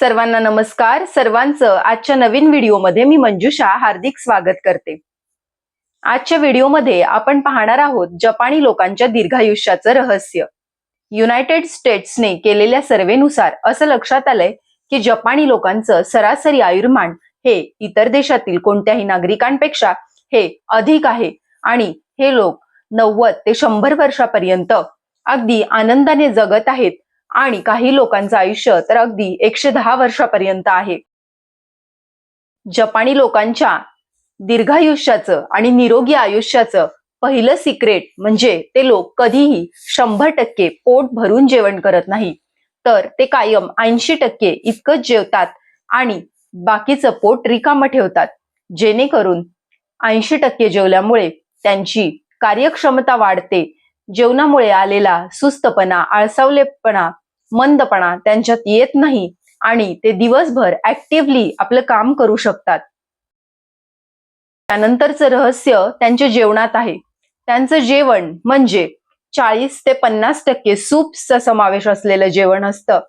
सर्वांना नमस्कार. सर्वांचं आजच्या नवीन व्हिडिओमध्ये मी मंजुषा हार्दिक स्वागत करते. आजच्या व्हिडिओमध्ये आपण पाहणार आहोत जपानी लोकांच्या दीर्घायुष्याचं रहस्य. युनायटेड स्टेट्सने केलेल्या सर्वेनुसार असं लक्षात आलंय की जपानी लोकांचं सरासरी आयुर्मान हे इतर देशातील कोणत्याही नागरिकांपेक्षा हे अधिक आहे आणि हे लोक नव्वद ते शंभर वर्षापर्यंत अगदी आनंदाने जगत आहेत आणि काही लोकांचं आयुष्य तर अगदी एकशे दहा वर्षापर्यंत आहे. जपानी लोकांच्या दीर्घायुष्याचं आणि निरोगी आयुष्याचं पहिलं सिक्रेट म्हणजे ते लोक कधीही शंभर टक्के पोट भरून जेवण करत नाही. तर ते कायम ऐंशी टक्के इतकंच जेवतात आणि बाकीचं पोट रिकामं ठेवतात. जेणेकरून ऐंशी टक्के जेवल्यामुळे त्यांची कार्यक्षमता वाढते. जेवणामुळे आलेला सुस्तपणा आळसावलेपणा मंदपणा त्यांच्यात येत नाही आणि ते दिवसभर ऍक्टिव्हली आपलं काम करू शकतात. त्यानंतरचं रहस्य त्यांच्या जेवणात आहे. त्यांचं जेवण म्हणजे चाळीस ते पन्नास टक्के सूप्सचा समावेश असलेलं जेवण असतं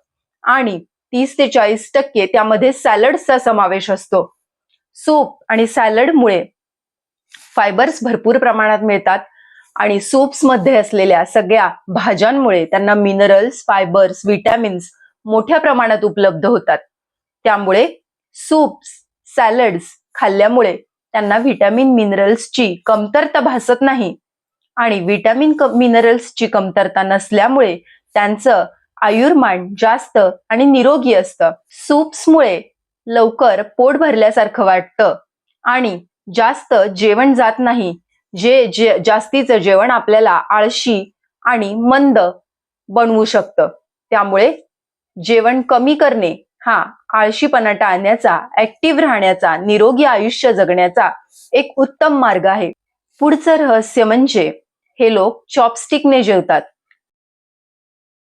आणि तीस ते चाळीस टक्के त्यामध्ये सॅलड्सचा समावेश असतो. सूप आणि सॅलडमुळे फायबर्स भरपूर प्रमाणात मिळतात आणि सूप्समध्ये असलेल्या सगळ्या भाज्यांमुळे त्यांना मिनरल्स फायबर्स विटॅमिन्स मोठ्या प्रमाणात उपलब्ध होतात. त्यामुळे सूप्स सॅलड्स खाल्ल्यामुळे त्यांना व्हिटॅमिन मिनरल्सची कमतरता भासत नाही. आणि व्हिटॅमिन मिनरल्सची कमतरता नसल्यामुळे त्यांचं आयुर्मान जास्त आणि निरोगी असतं. सूप्समुळे लवकर पोट भरल्यासारखं वाटतं आणि जास्त जेवण जात नाही. जे जे जास्तीचं जेवण आपल्याला आळशी आणि मंद बनवू शकतं. त्यामुळे जेवण कमी करणे हा आळशीपणा टाळण्याचा ऍक्टिव्ह राहण्याचा निरोगी आयुष्य जगण्याचा एक उत्तम मार्ग आहे. पुढचं रहस्य म्हणजे हे लोक चॉपस्टिकने जेवतात.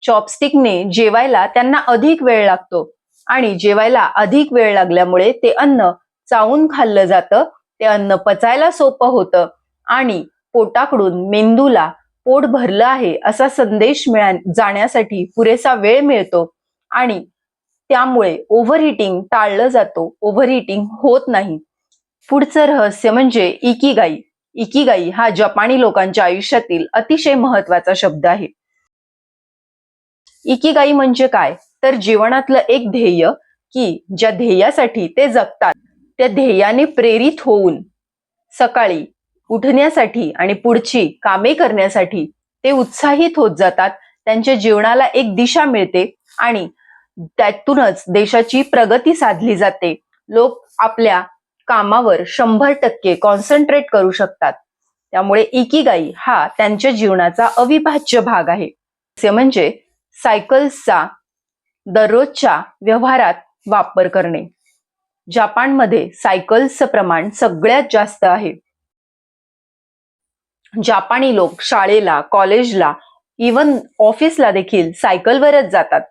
चॉपस्टिकने जेवायला त्यांना अधिक वेळ लागतो आणि जेवायला अधिक वेळ लागल्यामुळे ते अन्न चावून खाल्लं जातं ते अन्न पचायला सोपं होतं. आणि पोटाकडून मेंदूला पोट भरलं आहे असा संदेश मिळा जाण्यासाठी पुरेसा वेळ मिळतो आणि त्यामुळे ओव्हर हिटिंग टाळलं जातो. ओव्हर हिटिंग होत नाही. पुढचं रहस्य म्हणजे इकीगाई. इकीगाई हा जपानी लोकांच्या आयुष्यातील अतिशय महत्त्वाचा शब्द आहे. इकीगाई म्हणजे काय? तर जीवनातलं एक ध्येय की ज्या ध्येयासाठी ते जगतात. त्या ध्येयाने प्रेरित होऊन सकाळी उठण्यासाठी आणि पुढची कामे करण्यासाठी ते उत्साहित होत जातात. त्यांच्या जीवनाला एक दिशा मिळते आणि त्यातूनच देशाची प्रगती साधली जाते. लोक आपल्या कामावर शंभर टक्के कॉन्सन्ट्रेट करू शकतात. त्यामुळे इकिगाई हा त्यांच्या जीवनाचा अविभाज्य भाग आहे. असे म्हणजे सायकल्सचा दररोजच्या व्यवहारात वापर करणे. जपानमध्ये सायकल्सचं प्रमाण सगळ्यात जास्त आहे. जापानी लोक शाळेला कॉलेजला इवन ऑफिसला देखील सायकलवरच जातात.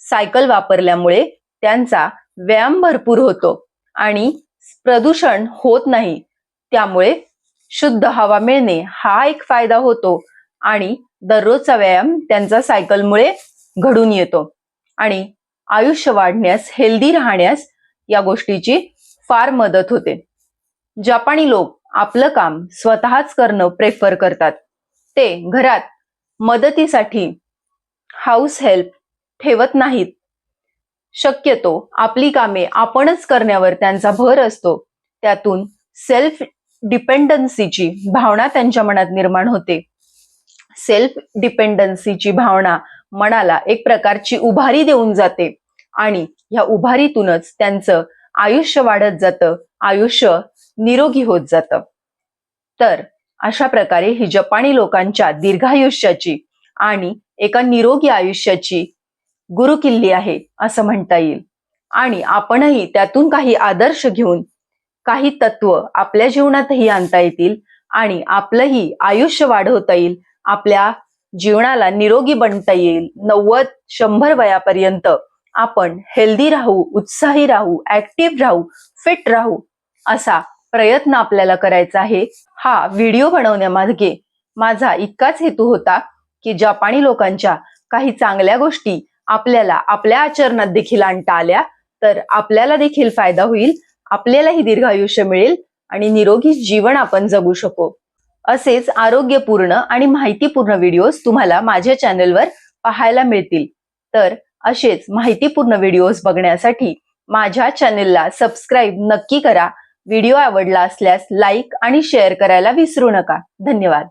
सायकल वापरल्यामुळे त्यांचा व्यायाम भरपूर होतो आणि प्रदूषण होत नाही. त्यामुळे शुद्ध हवा मिळणे हा एक फायदा होतो आणि दररोजचा व्यायाम त्यांचा सायकलमुळे घडून येतो. आणि आयुष्य वाढण्यास हेल्दी राहण्यास या गोष्टीची फार मदत होते. जपानी लोक आपलं काम स्वतःच करणं प्रेफर करतात. ते घरात मदतीसाठी हाऊस हेल्प ठेवत नाहीत. शक्यतो आपली कामे आपणच करण्यावर त्यांचा भर असतो. त्यातून सेल्फ डिपेंडन्सीची भावना त्यांच्या मनात निर्माण होते. सेल्फ डिपेंडन्सीची भावना मनाला एक प्रकारची उभारी देऊन जाते आणि ह्या उभारीतूनच त्यांचं आयुष्य वाढत जातं. आयुष्य निरोगी होत जातं. तर अशा प्रकारे ही जपानी लोकांच्या दीर्घायुष्याची आणि एका निरोगी आयुष्याची गुरुकिल्ली आहे असं म्हणता येईल. आणि आपणही त्यातून काही आदर्श घेऊन काही तत्व आपल्या जीवनातही आणता येतील आणि आपलंही आयुष्य वाढवता येईल आपल्या जीवनाला निरोगी बनता येईल. नव्वद शंभर वयापर्यंत आपण हेल्दी राहू उत्साही राहू ऍक्टिव्ह राहू फिट राहू असा प्रयत्न आपल्याला करायचा आहे. हा व्हिडिओ बनवण्यामागे माझा इतकाच हेतू होता की जपानी लोकांच्या काही चांगल्या गोष्टी आपल्याला आपल्या आचरणात देखील आणता आल्या. तर आपल्याला देखील फायदा होईल आपल्यालाही दीर्घायुष्य मिळेल आणि निरोगी जीवन आपण जगू शकू. असेच आरोग्यपूर्ण आणि माहितीपूर्ण व्हिडिओज तुम्हाला माझ्या चॅनलवर पाहायला मिळतील. तर असेच माहितीपूर्ण व्हिडिओज बघण्यासाठी माझ्या चॅनेलला सबस्क्राईब नक्की करा. व्हिडिओ आवडला असल्यास लाईक आणि शेअर करायला विसरू नका. धन्यवाद.